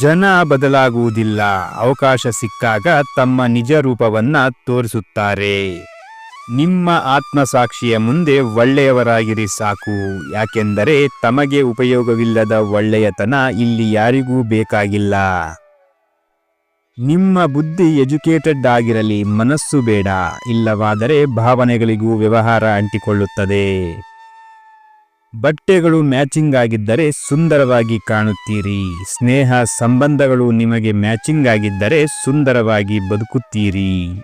ಜನ ಬದಲಾಗುವುದಿಲ್ಲ. ಅವಕಾಶ ಸಿಕ್ಕಾಗ ತಮ್ಮ ನಿಜ ರೂಪವನ್ನ ತೋರಿಸುತ್ತಾರೆ. ನಿಮ್ಮ ಆತ್ಮಸಾಕ್ಷಿಯ ಮುಂದೆ ಒಳ್ಳೆಯವರಾಗಿರಿ ಸಾಕು. ಯಾಕೆಂದರೆ ತಮಗೆ ಉಪಯೋಗವಿಲ್ಲದ ಒಳ್ಳೆಯತನ ಇಲ್ಲಿ ಯಾರಿಗೂ ಬೇಕಾಗಿಲ್ಲ. ನಿಮ್ಮ ಬುದ್ಧಿ ಎಜುಕೇಟೆಡ್ ಆಗಿರಲಿ ಮನಸ್ಸು ಬೇಡ. ಇಲ್ಲವಾದರೆ ಭಾವನೆಗಳಿಗೂ ವ್ಯವಹಾರ ಅಂಟಿಕೊಳ್ಳುತ್ತದೆ. ಬಟ್ಟೆಗಳು ಮ್ಯಾಚಿಂಗ್ ಆಗಿದ್ದರೆ ಸುಂದರವಾಗಿ ಕಾಣುತ್ತೀರಿ. ಸ್ನೇಹ ಸಂಬಂಧಗಳು ನಿಮಗೆ ಮ್ಯಾಚಿಂಗ್ ಆಗಿದ್ದರೆ ಸುಂದರವಾಗಿ ಬದುಕುತ್ತೀರಿ.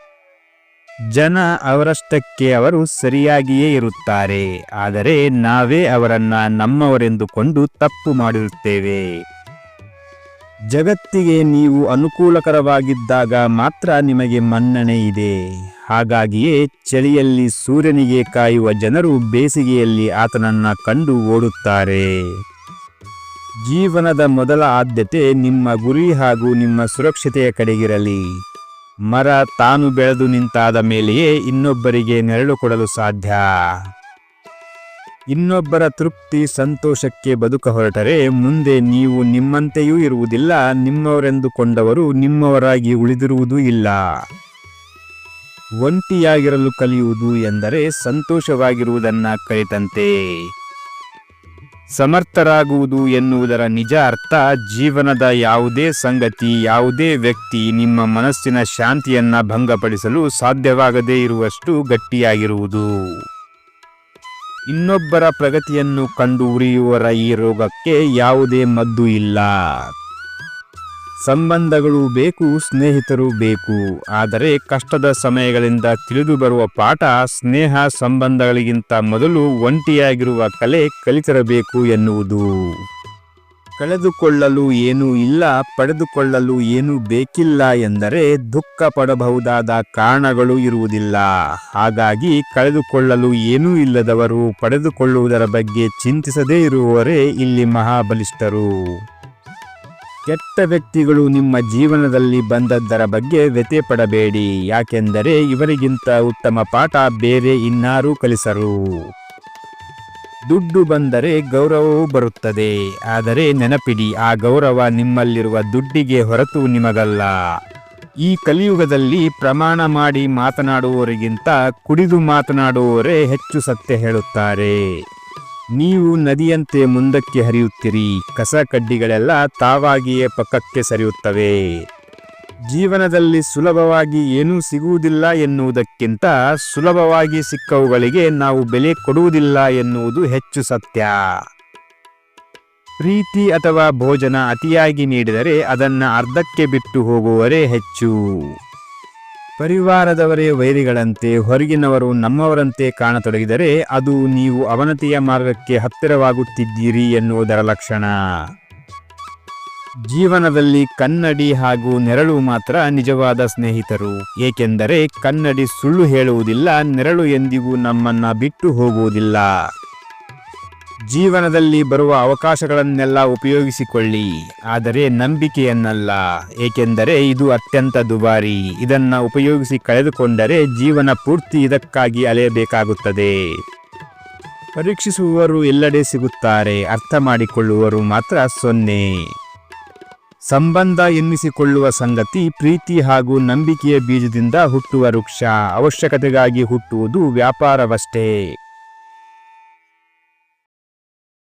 ಜನ ಅವರಷ್ಟಕ್ಕೆ ಅವರು ಸರಿಯಾಗಿಯೇ ಇರುತ್ತಾರೆ. ಆದರೆ ನಾವೇ ಅವರನ್ನ ನಮ್ಮವರೆಂದುಕೊಂಡು ತಪ್ಪು ಮಾಡಿರುತ್ತೇವೆ. ಜಗತ್ತಿಗೆ ನೀವು ಅನುಕೂಲಕರವಾಗಿದ್ದಾಗ ಮಾತ್ರ ನಿಮಗೆ ಮನ್ನಣೆ ಇದೆ. ಹಾಗಾಗಿಯೇ ಚಳಿಯಲ್ಲಿ ಸೂರ್ಯನಿಗೆ ಕಾಯುವ ಜನರು ಬೇಸಿಗೆಯಲ್ಲಿ ಆತನನ್ನ ಕಂಡು ಓಡುತ್ತಾರೆ. ಜೀವನದ ಮೊದಲ ಆದ್ಯತೆ ನಿಮ್ಮ ಗುರಿ ಹಾಗೂ ನಿಮ್ಮ ಸುರಕ್ಷತೆಯ ಕಡೆಗಿರಲಿ. ಮರ ತಾನು ಬೆಳೆದು ನಿಂತಾದ ಮೇಲೆಯೇ ಇನ್ನೊಬ್ಬರಿಗೆ ನೆರಳು ಕೊಡಲು ಸಾಧ್ಯ. ಇನ್ನೊಬ್ಬರ ತೃಪ್ತಿ ಸಂತೋಷಕ್ಕೆ ಬದುಕ ಹೊರಟರೆ, ಮುಂದೆ ನೀವು ನಿಮ್ಮಂತೆಯೂ ಇರುವುದಿಲ್ಲ, ನಿಮ್ಮವರೆಂದುಕೊಂಡವರು ನಿಮ್ಮವರಾಗಿ ಉಳಿದಿರುವುದೂ ಇಲ್ಲ. ಒಂಟಿಯಾಗಿರಲು ಕಲಿಯುವುದು ಎಂದರೆ ಸಂತೋಷವಾಗಿರುವುದನ್ನು ಕಲಿತಂತೆ. ಸಮರ್ಥರಾಗುವುದು ಎನ್ನುವುದರ ನಿಜ ಅರ್ಥ, ಜೀವನದ ಯಾವುದೇ ಸಂಗತಿ, ಯಾವುದೇ ವ್ಯಕ್ತಿ ನಿಮ್ಮ ಮನಸ್ಸಿನ ಶಾಂತಿಯನ್ನ ಭಂಗಪಡಿಸಲು ಸಾಧ್ಯವಾಗದೇ ಇರುವಷ್ಟು ಗಟ್ಟಿಯಾಗಿರುವುದು. ಇನ್ನೊಬ್ಬರ ಪ್ರಗತಿಯನ್ನು ಕಂಡು ಉರಿಯುವರ ಈ ರೋಗಕ್ಕೆ ಯಾವುದೇ ಮದ್ದು ಇಲ್ಲ. ಸಂಬಂಧಗಳು ಬೇಕು, ಸ್ನೇಹಿತರು ಬೇಕು. ಆದರೆ ಕಷ್ಟದ ಸಮಯಗಳಿಂದ ತಿಳಿದು ಬರುವ ಪಾಠ ಸ್ನೇಹ ಸಂಬಂಧಗಳಿಗಿಂತ ಮೊದಲು ಒಂಟಿಯಾಗಿರುವ ಕಲೆ ಕಲಿತಿರಬೇಕು ಎನ್ನುವುದು. ಕಳೆದುಕೊಳ್ಳಲು ಏನೂ ಇಲ್ಲ, ಪಡೆದುಕೊಳ್ಳಲು ಏನೂ ಬೇಕಿಲ್ಲ ಎಂದರೆ ದುಃಖ ಪಡಬಹುದಾದ ಕಾರಣಗಳು ಇರುವುದಿಲ್ಲ. ಹಾಗಾಗಿ ಕಳೆದುಕೊಳ್ಳಲು ಏನೂ ಇಲ್ಲದವರು ಪಡೆದುಕೊಳ್ಳುವುದರ ಬಗ್ಗೆ ಚಿಂತಿಸದೇ ಇರುವವರೇ ಇಲ್ಲಿ ಮಹಾಬಲಿಷ್ಠರು. ಕೆಟ್ಟ ವ್ಯಕ್ತಿಗಳು ನಿಮ್ಮ ಜೀವನದಲ್ಲಿ ಬಂದದ್ದರ ಬಗ್ಗೆ ವ್ಯತೆ ಪಡಬೇಡಿ ಯಾಕೆಂದರೆ ಇವರಿಗಿಂತ ಉತ್ತಮ ಪಾಠ ಬೇರೆ ಇನ್ನಾರೂ ಕಲಿಸರು. ದುಡ್ಡು ಬಂದರೆ ಗೌರವವೂ ಬರುತ್ತದೆ. ಆದರೆ ನೆನಪಿಡಿ, ಆ ಗೌರವ ನಿಮ್ಮಲ್ಲಿರುವ ದುಡ್ಡಿಗೆ ಹೊರತು ನಿಮಗಲ್ಲ. ಈ ಕಲಿಯುಗದಲ್ಲಿ ಪ್ರಮಾಣ ಮಾಡಿ ಮಾತನಾಡುವವರಿಗಿಂತ ಕುಡಿದು ಮಾತನಾಡುವವರೇ ಹೆಚ್ಚು ಸತ್ಯ ಹೇಳುತ್ತಾರೆ. ನೀವು ನದಿಯಂತೆ ಮುಂದಕ್ಕೆ ಹರಿಯುತ್ತೀರಿ. ಕಸ ಕಡ್ಡಿಗಳೆಲ್ಲ ತಾವಾಗಿಯೇ ಪಕ್ಕಕ್ಕೆ ಸರಿಯುತ್ತವೆ. ಜೀವನದಲ್ಲಿ ಸುಲಭವಾಗಿ ಏನೂ ಸಿಗುವುದಿಲ್ಲ ಎನ್ನುವುದಕ್ಕಿಂತ ಸುಲಭವಾಗಿ ಸಿಕ್ಕವುಗಳಿಗೆ ನಾವು ಬೆಲೆ ಕೊಡುವುದಿಲ್ಲ ಎನ್ನುವುದು ಹೆಚ್ಚು ಸತ್ಯ. ಪ್ರೀತಿ ಅಥವಾ ಭೋಜನ ಅತಿಯಾಗಿ ನೀಡಿದರೆ ಅದನ್ನು ಅರ್ಧಕ್ಕೆ ಬಿಟ್ಟು ಹೋಗುವರೇ ಹೆಚ್ಚು. ಪರಿವಾರದವರೇ ವೈರಿಗಳಂತೆ ಹೊರಗಿನವರು ನಮ್ಮವರಂತೆ ಕಾಣತೊಡಗಿದರೆ ಅದು ನೀವು ಅವನತಿಯ ಮಾರ್ಗಕ್ಕೆ ಹತ್ತಿರವಾಗುತ್ತಿದ್ದೀರಿ ಎನ್ನುವುದರ ಲಕ್ಷಣ. ಜೀವನದಲ್ಲಿ ಕನ್ನಡಿ ಹಾಗೂ ನೆರಳು ಮಾತ್ರ ನಿಜವಾದ ಸ್ನೇಹಿತರು. ಏಕೆಂದರೆ ಕನ್ನಡಿ ಸುಳ್ಳು ಹೇಳುವುದಿಲ್ಲ, ನೆರಳು ಎಂದಿಗೂ ನಮ್ಮನ್ನ ಬಿಟ್ಟು ಹೋಗುವುದಿಲ್ಲ. ಜೀವನದಲ್ಲಿ ಬರುವ ಅವಕಾಶಗಳನ್ನೆಲ್ಲ ಉಪಯೋಗಿಸಿಕೊಳ್ಳಿ, ಆದರೆ ನಂಬಿಕೆಯನ್ನಲ್ಲ. ಏಕೆಂದರೆ ಇದು ಅತ್ಯಂತ ದುಬಾರಿ. ಇದನ್ನ ಉಪಯೋಗಿಸಿ ಕಳೆದುಕೊಂಡರೆ ಜೀವನ ಪೂರ್ತಿ ಇದಕ್ಕಾಗಿ ಅಲೆಯಬೇಕಾಗುತ್ತದೆ. ಪರೀಕ್ಷಿಸುವವರು ಎಲ್ಲೆಡೆ ಸಿಗುತ್ತಾರೆ, ಅರ್ಥ ಮಾಡಿಕೊಳ್ಳುವರು ಮಾತ್ರ ಸೊನ್ನೆ. ಸಂಬಂಧ ಎನ್ನಿಸಿಕೊಳ್ಳುವ ಸಂಗತಿ ಪ್ರೀತಿ ಹಾಗೂ ನಂಬಿಕೆಯ ಬೀಜದಿಂದ ಹುಟ್ಟುವ ವೃಕ್ಷ ಅವಶ್ಯಕತೆಗಾಗಿ ಹುಟ್ಟುವುದು ವ್ಯಾಪಾರವಷ್ಟೇ.